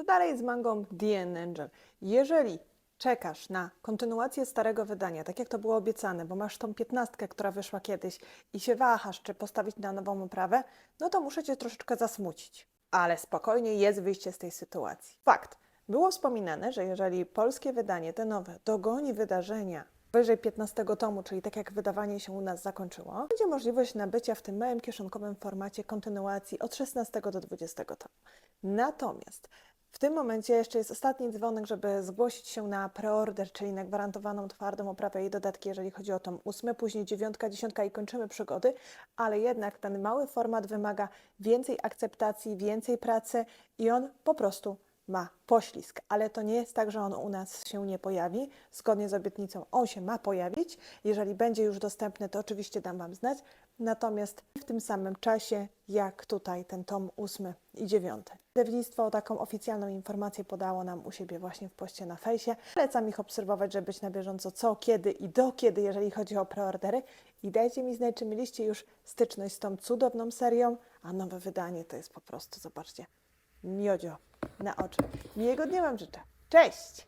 Co dalej z mangą The End Angel? Jeżeli czekasz na kontynuację starego wydania, tak jak to było obiecane, bo masz tą piętnastkę, która wyszła kiedyś i się wahasz, czy postawić na nową oprawę, no to muszę Cię troszeczkę zasmucić. Ale spokojnie jest wyjście z tej sytuacji. Fakt. Było wspominane, że jeżeli polskie wydanie, te nowe, dogoni wydarzenia wyżej 15 tomu, czyli tak jak wydawanie się u nas zakończyło, będzie możliwość nabycia w tym małym kieszonkowym formacie kontynuacji od 16 do 20 tomu. Natomiast w tym momencie jeszcze jest ostatni dzwonek, żeby zgłosić się na preorder, czyli na gwarantowaną twardą oprawę i dodatki, jeżeli chodzi o tom ósmy, później dziewiątka, dziesiątka i kończymy przygody, ale jednak ten mały format wymaga więcej akceptacji, więcej pracy i on po prostu ma poślizg, ale to nie jest tak, że on u nas się nie pojawi. Zgodnie z obietnicą on się ma pojawić. Jeżeli będzie już dostępny, to oczywiście dam Wam znać. Natomiast w tym samym czasie, jak tutaj ten tom ósmy i dziewiąty. Wydawnictwo taką oficjalną informację podało nam u siebie właśnie w poście na fejsie. Polecam ich obserwować, żeby być na bieżąco co, kiedy i do kiedy, jeżeli chodzi o preordery. I dajcie mi znać, czy mieliście już styczność z tą cudowną serią, a nowe wydanie to jest po prostu, zobaczcie, miodzio na oczy. Miłego dnia Wam życzę. Cześć!